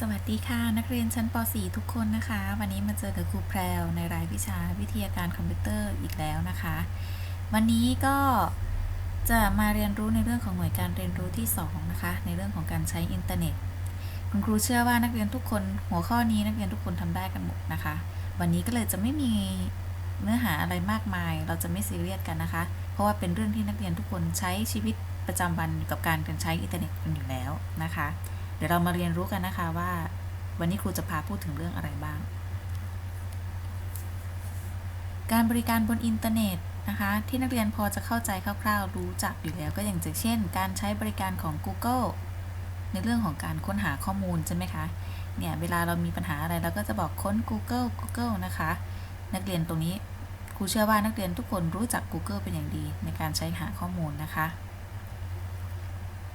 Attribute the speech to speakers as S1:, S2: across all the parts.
S1: สวัสดีค่ะ นักเรียนชั้นป .4 ทุกคนนะคะ วันนี้มาเจอกับครูแพรวในรายวิชาวิทยาการคอมพิวเตอร์อีกแล้วนะคะ วันนี้ก็จะมาเรียนรู้ในเรื่องของหน่วยการเรียนรู้ที่ 2 นะคะ ในเรื่องของการใช้อินเทอร์เน็ต คุณครูเชื่อว่านักเรียนทุกคนหัวข้อนี้นักเรียนทุกคนทำได้กันหมดนะคะ วันนี้ก็เลยจะไม่มีเนื้อหาอะไรมากมาย เราจะไม่ซีเรียสกันนะคะ เพราะว่าเป็นเรื่องที่นักเรียนทุกคนใช้ชีวิตประจำวันกับการใช้อินเทอร์เน็ตกันอยู่แล้วนะคะ เดี๋ยวเรามาเรียนรู้กันนะคะว่า วันนี้ครูจะพาพูดถึงเรื่องอะไรบ้าง การบริการบนอินเทอร์เน็ตนะคะ ที่นักเรียนพอจะเข้าใจคร่าวๆ รู้จักอยู่แล้วก็อย่างเช่น การใช้บริการของ Google ในเรื่องของการค้นหาข้อมูลใช่ไหมคะ เนี่ยเวลาเรามีปัญหาอะไรเราก็จะบอกค้น Google Google นะคะ นักเรียนตรงนี้ครูเชื่อว่านักเรียนทุกคนรู้จัก Google เป็นอย่างดีในการใช้หาข้อมูลนะคะ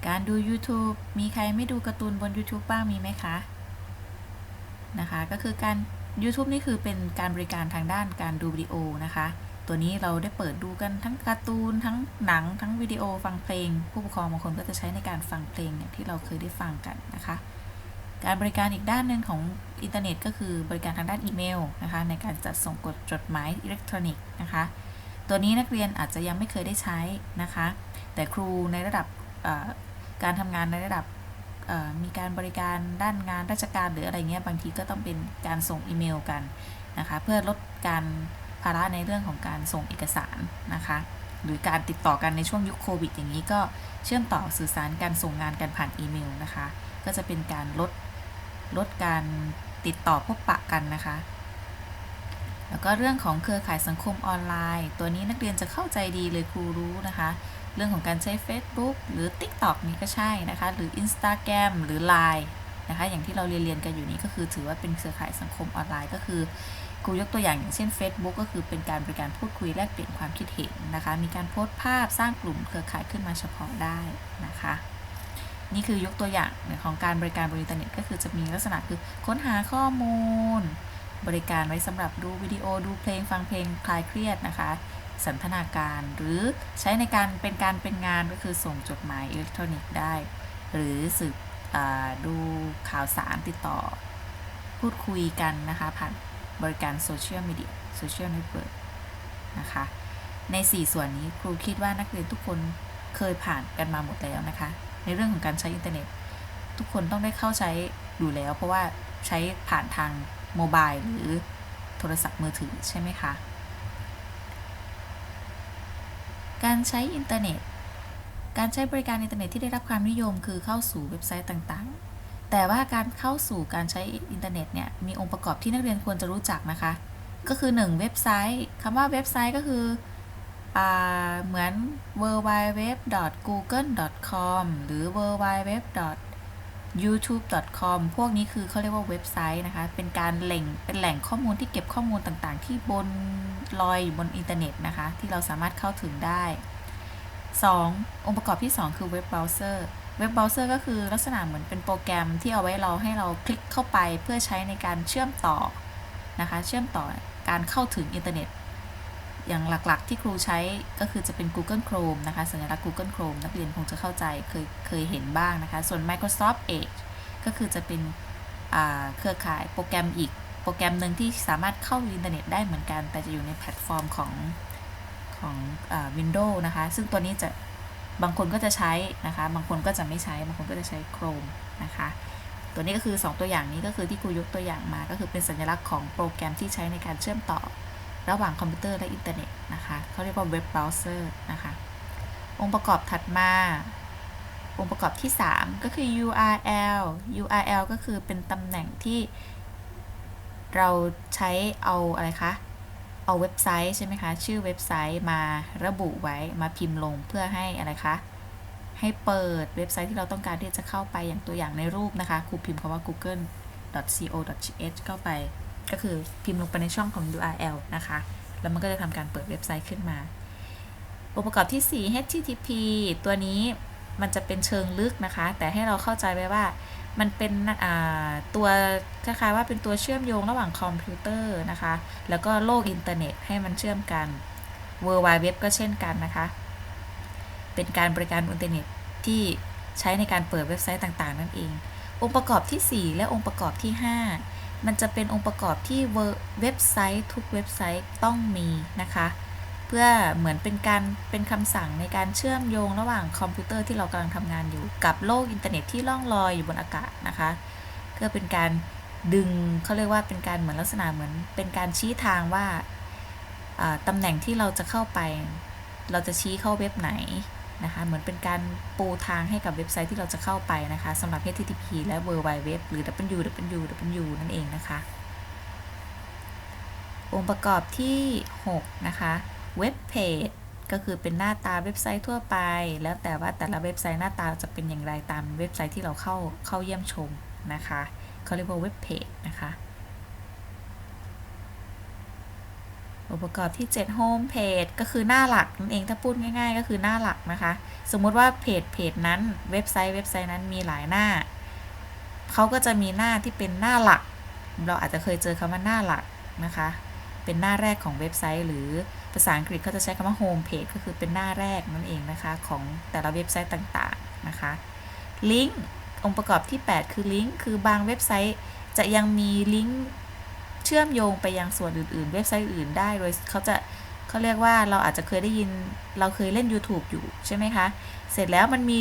S1: การดู YouTube มีใครไม่ดูการ์ตูนบน YouTube บ้างมีไหมคะ นะคะ ก็คือการ YouTube นี่คือเป็นการบริการทางด้านการดูวิดีโอนะคะ ตัวนี้เราได้เปิดดูกันทั้งการ์ตูน ทั้งหนัง ทั้งวิดีโอฟังเพลง ผู้ปกครองบางคนก็จะใช้ในการฟังเพลงอย่างที่เราเคยได้ฟังกันนะคะ การบริการอีกด้านหนึ่งของอินเทอร์เน็ต ก็คือบริการทางด้านอีเมลนะคะในการจัดส่งกดจดหมายอิเล็กทรอนิกส์นะคะ ตัวนี้นักเรียนอาจจะยังไม่เคยได้ใช้นะคะ แต่ครูในระดับ การทำงานในระดับมีการบริการด้านงานราชการหรืออะไรเงี้ยบางทีก็ต้องเป็นการส่งอีเมลกันนะคะเพื่อลดการภาระในเรื่องของการส่งเอกสารนะคะหรือการติดต่อกันในช่วงยุคโควิดอย่างนี้ก็เชื่อมต่อสื่อสารการส่งงานกันผ่านอีเมลนะคะก็จะเป็นการลดลดการติดต่อพบปะกันนะคะแล้วก็เรื่องของเครือข่ายสังคมออนไลน์ ตัวนี้นักเรียนจะเข้าใจดีเลยครูรู้นะคะ เรื่องของการใช้ Facebook หรือ TikTok นี่ก็ใช่นะคะ หรือ Instagram หรือ Line นะคะอย่างที่เราเรียนเรียนกันอยู่นี้ก็คือถือว่าเป็นเครือข่ายสังคมออนไลน์ก็คือครูยกตัวอย่างอย่างเช่น Facebook ก็คือเป็นการบริการพูดคุยแลกเปลี่ยนความคิดเห็นนะคะ มีการโพสต์ภาพสร้างกลุ่มเครือข่ายขึ้นมาเฉพาะได้นะคะ นี่คือยกตัวอย่างของการบริการบนอินเทอร์เน็ตก็คือจะมีลักษณะคือค้นหาข้อมูล บริการไว้สำหรับดูวิดีโอดูเพลงฟังเพลงคลายเครียดนะคะ สันทนาการ หรือใช้ในการเป็นการเป็นงานก็คือส่งจดหมายอิเล็กทรอนิกส์ได้ หรือสืบดูข่าวสารติดต่อ พูดคุยกันนะคะ ผ่านบริการโซเชียลมีเดียโซเชียลเน็ตเวิร์กนะคะ ใน 4 ส่วนนี้ครูคิดว่านักเรียนทุกคนเคยผ่านกันมาหมดแล้วนะคะ ในเรื่องของการใช้อินเทอร์เน็ต ทุกคนต้องได้เข้าใช้อยู่แล้ว เพราะว่าใช้ผ่านทางโมบายหรือโทรศัพท์มือถือใช่ไหมคะ การใช้อินเทอร์เน็ต การใช้บริการอินเทอร์เน็ตที่ได้รับความนิยมคือเข้าสู่เว็บไซต์ต่างๆ แต่ว่าการเข้าสู่การใช้อินเทอร์เน็ตเนี่ยมีองค์ประกอบที่นักเรียนควรจะรู้จักนะคะ ก็คือ 1 เว็บไซต์ คำว่าเว็บไซต์ก็คือเหมือน www.google.com หรือ www youtube.com พวกนี้คือเขาเรียกว่าเว็บไซต์นะคะ เป็นการแหล่ง เป็นแหล่งข้อมูลที่เก็บข้อมูลต่างๆ ที่บนลอยอยู่บนอินเทอร์เน็ตนะคะ ที่เราสามารถเข้าถึงได้ 2. องค์ประกอบที่ 2 คือเว็บเบราว์เซอร์ เว็บเบราว์เซอร์ก็คือลักษณะเหมือนเป็นโปรแกรมที่เอาไว้เราให้เราคลิกเข้าไปเพื่อใช้ในการเชื่อมต่อนะคะ เชื่อมต่อการเข้าถึงอินเทอร์เน็ต อย่างหลักๆ ที่ครูใช้ก็คือจะเป็น Google Chrome นะคะ สัญลักษณ์ Google Chrome นักเรียนคงจะเข้าใจเคยเคยเห็นบ้างนะคะ ส่วน Microsoft Edge ก็คือจะเป็นเครือข่ายโปรแกรมอีกโปรแกรมหนึ่งที่สามารถเข้าอินเทอร์เน็ตได้เหมือนกัน แต่จะอยู่ในแพลตฟอร์มของของวินโดว์นะคะ ซึ่งตัวนี้จะบางคนก็จะใช้นะคะ บางคนก็จะไม่ใช้ บางคนก็จะใช้ Chrome นะคะ ตัวนี้ก็คือ 2 ตัวอย่างนี้ก็คือที่ครูยกตัวอย่างมา ก็คือเป็นสัญลักษณ์ของโปรแกรมที่ใช้ในการเชื่อมต่อ ระหว่างคอมพิวเตอร์และอินเทอร์เน็ตนะคะเขาเรียกว่าเว็บเบราว์เซอร์นะคะองค์ประกอบถัดมา องค์ประกอบที่ 3 ก็คือ URL URL ก็คือเป็นตำแหน่งที่เราใช้เอาอะไรคะ เอาเว็บไซต์ใช่ไหมคะ ชื่อเว็บไซต์มาระบุไว้มาพิมพ์ลงเพื่อให้อะไรคะ ให้เปิดเว็บไซต์ที่เราต้องการที่จะเข้าไปอย่างตัวอย่างในรูปนะคะ ครูพิมพ์คำว่า google.co.th เข้าไป ก็คือพิมพ์ลงไปในช่องของ URL นะคะ แล้วมันก็จะทำการเปิดเว็บไซต์ขึ้นมา องค์ประกอบที่ 4 HTTP ตัวนี้มันจะเป็นเชิงลึกนะคะ แต่ให้เราเข้าใจไว้ว่ามันเป็นตัวคล้ายๆว่าเป็นตัวเชื่อมโยงระหว่างคอมพิวเตอร์นะคะ แล้วก็โลกอินเทอร์เน็ตให้มันเชื่อมกัน World Wide Web ก็เช่นกันนะคะ เป็นการบริการอินเทอร์เน็ตที่ใช้ในการเปิดเว็บไซต์ต่างๆ นั่นเอง องค์ประกอบที่ 4 และองค์ประกอบที่ 5 มันจะเป็นองค์ประกอบที่เว็บไซต์ทุกเว็บไซต์ต้องมีนะคะ เพื่อเหมือนเป็นการเป็นคำสั่งในการเชื่อมโยงระหว่างคอมพิวเตอร์ที่เรากำลังทำงานอยู่กับโลกอินเทอร์เน็ตที่ล่องลอยอยู่บนอากาศนะคะเพื่อเป็นการดึงเขาเรียกว่าเป็นการเหมือนลักษณะเหมือน เป็นการชี้ทางว่าตำแหน่งที่เราจะเข้าไป เราจะชี้เข้าเว็บไหน นะคะเหมือนเป็นการปูทางให้กับเว็บไซต์ที่เราจะเข้าไปนะคะสำหรับ HTTP และ World Wide Web หรือ www นั่นเองนะคะ องค์ประกอบที่ 6 นะคะเว็บเพจก็คือเป็นหน้าตาเว็บไซต์ทั่วไป แล้วแต่ว่าแต่ละเว็บไซต์หน้าตาจะเป็นอย่างไรตามเว็บไซต์ที่เราเข้าเข้าเยี่ยมชมนะคะเขาเรียกว่าเว็บเพจนะคะ องค์ประกอบที่7 Home Page ก็คือหน้าหลักนั่นเองถ้าพูดง่ายๆ ก็คือหน้าหลักนะคะ สมมุติว่าเพจเพจนั้นเว็บไซต์เว็บไซต์นั้นมีหลายหน้าเขาก็จะมีหน้าที่เป็นหน้าหลัก เราอาจจะเคยเจอคำว่าหน้าหลักนะคะ เป็นหน้าแรกของเว็บไซต์ หรือภาษาอังกฤษเขาจะใช้คำว่า Home Page ก็คือเป็นหน้าแรกนั่นเองนะคะของแต่ละเว็บไซต์ต่างๆนะคะลิงก์องค์ประกอบที่ 8 คือลิงก์คือบางเว็บไซต์จะยังมีลิงก์ ชื่อมโยงไปยังส่วนอื่นๆ เว็บไซต์อื่นได้ โดยเขาจะเขาเรียกว่าเราอาจจะเคยได้ยินเราเคยเล่น YouTube อยู่ใช่ไหมคะ เสร็จแล้วมันมี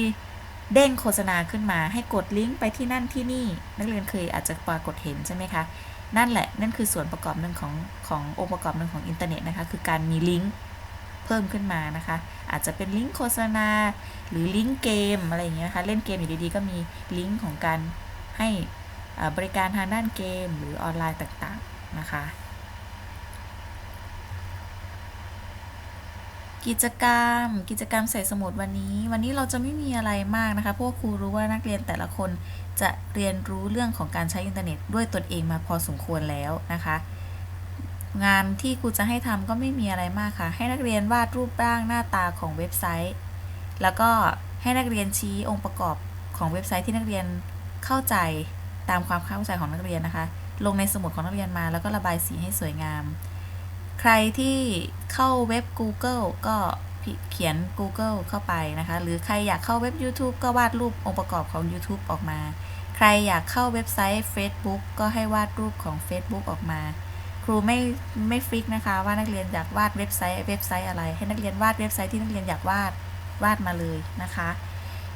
S1: เด้งโฆษณาขึ้นมา ให้กดลิงก์ไปที่นั่นที่นี่ นักเรียนเคยอาจจะปรากฏเห็นใช่ไหมคะ นั่นแหละ นั่นคือส่วนประกอบหนึ่งของขององค์ประกอบหนึ่งของอินเทอร์เน็ตนะคะ คือการมีลิงก์เพิ่มขึ้นมานะคะ อาจจะเป็นลิงก์โฆษณา หรือลิงก์เกมอะไรอย่างเงี้ยนะคะ เล่นเกมอยู่ดีๆก็มีลิงก์ของการให้บริการทางด้านเกมหรือออนไลน์ต่างๆ นะคะ กิจกรรม กิจกรรมใส่สมุดวันนี้ วันนี้เราจะไม่มีอะไรมากนะคะเพราะว่าครูรู้ว่านักเรียนแต่ละคนจะเรียนรู้เรื่องของการใช้อินเทอร์เน็ตด้วยตนเองมาพอสมควรแล้วนะคะ งานที่ครูจะให้ทำก็ไม่มีอะไรมากค่ะ ให้นักเรียนวาดรูปร่างหน้าตาของเว็บไซต์ แล้วก็ให้นักเรียนชี้องค์ประกอบของเว็บไซต์ที่นักเรียนเข้าใจตามความเข้าใจของนักเรียนนะคะ ลงในสมุดของนักเรียนมา แล้วก็ระบายสีให้สวยงาม ใครที่เข้าเว็บ Google ก็เขียน Google เข้าไปนะคะ หรือใครอยากเข้าเว็บ YouTube ก็วาดรูปองค์ประกอบของ YouTube ออกมา ใครอยากเข้าเว็บไซต์ Facebook ก็ให้วาดรูปของ Facebook ออกมา ครูไม่ไม่ฟิกนะคะ ว่านักเรียนอยากวาดเว็บไซต์เว็บไซต์อะไร ให้นักเรียนวาดเว็บไซต์ที่นักเรียนอยากวาดวาดมาเลยนะคะ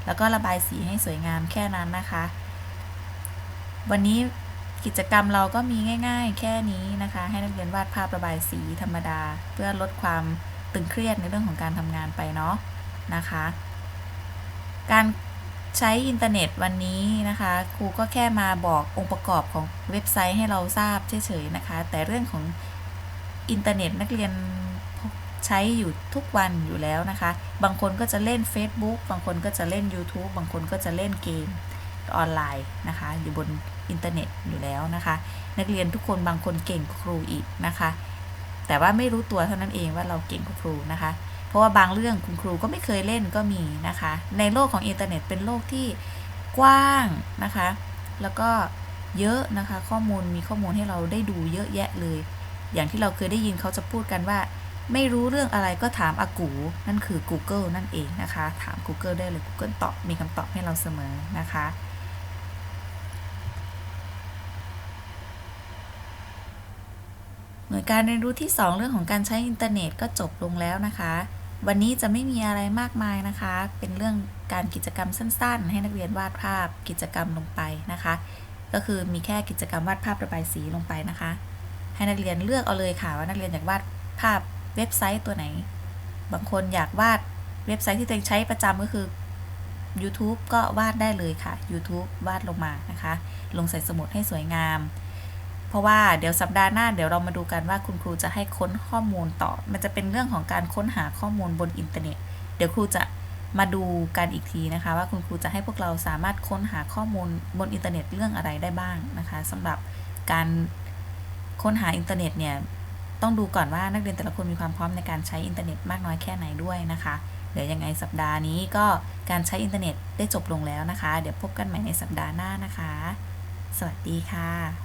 S1: แล้วก็ระบายสีให้สวยงามแค่นั้นนะคะ วันนี้ กิจกรรมเราก็มีง่าย ๆ แค่นี้นะคะ ให้นักเรียนวาดภาพระบายสีธรรมดา เพื่อลดความตึงเครียดในเรื่องของการทำงานไปเนาะนะคะ การใช้อินเทอร์เน็ตวันนี้นะคะครูก็แค่มาบอกองค์ประกอบของเว็บไซต์ให้เราทราบเฉยๆนะคะ แต่เรื่องของอินเทอร์เน็ตนักเรียนใช้อยู่ทุกวันอยู่แล้วนะคะ บางคนก็จะเล่น Facebook บางคนก็จะเล่น YouTube บางคนก็จะเล่นเกมออนไลน์นะคะ อยู่บน อินเทอร์เน็ตอยู่แล้วนะคะ นักเรียนทุกคนบางคนเก่งครูอีกนะคะ แต่ว่าไม่รู้ตัวเท่านั้นเองว่าเราเก่งครูนะคะ เพราะว่าบางเรื่องคุณครูก็ไม่เคยเล่นก็มีนะคะ ในโลกของอินเทอร์เน็ตเป็นโลกที่กว้างนะคะ แล้วก็เยอะนะคะ ข้อมูลมีข้อมูลให้เราได้ดูเยอะแยะเลย อย่างที่เราเคยได้ยินเขาจะพูดกันว่า ไม่รู้เรื่องอะไรก็ถามอากู นั่นคือ Google นั่นเองนะคะ ถาม Google ได้เลย Google ตอบมีคำตอบให้เราเสมอนะคะ น่วยการเรียนรู้ที่ 2 เรื่องของการใช้อินเทอร์เน็ตก็จบลงแล้วนะคะ วันนี้จะไม่มีอะไรมากมายนะคะ เป็นเรื่องการกิจกรรมสั้น ๆ ให้นักเรียนวาดภาพกิจกรรมลงไปนะคะ ก็คือมีแค่กิจกรรมวาดภาพระบายสีลงไปนะคะ ให้นักเรียนเลือกเอาเลยค่ะว่านักเรียนอยากวาดภาพเว็บไซต์ตัวไหน บางคนอยากวาดเว็บไซต์ที่ตัวเองใช้ประจำก็คือ YouTube ก็วาดได้เลยค่ะ YouTube วาดลงมานะคะ ลงใส่สมุดให้สวยงาม ราะว่าเดี๋ยวสัปดาห์หน้าเดี๋ยวเรามาดูกันว่าคุณครูจะให้ค้นข้อมูลต่อ มันจะเป็นเรื่องของการค้นหาข้อมูลบนอินเทอร์เน็ต เดี๋ยวครูจะมาดูกันอีกทีนะคะ ว่าคุณครูจะให้พวกเราสามารถค้นหาข้อมูลบนอินเทอร์เน็ตเรื่องอะไรได้บ้างนะคะสำหรับการค้นหาอินเทอร์เน็ตเนี่ยต้องดูก่อนว่านักเรียนแต่ละคนมีความพร้อมในการใช้อินเทอร์เน็ตมากน้อยแค่ไหนด้วยนะคะเดี๋ยวยังไงสัปดาห์นี้ก็การใช้อินเทอร์เน็ตได้จบลงแล้วนะคะ เดี๋ยวพบกันใหม่ในสัปดาห์หน้านะคะ สวัสดีค่ะ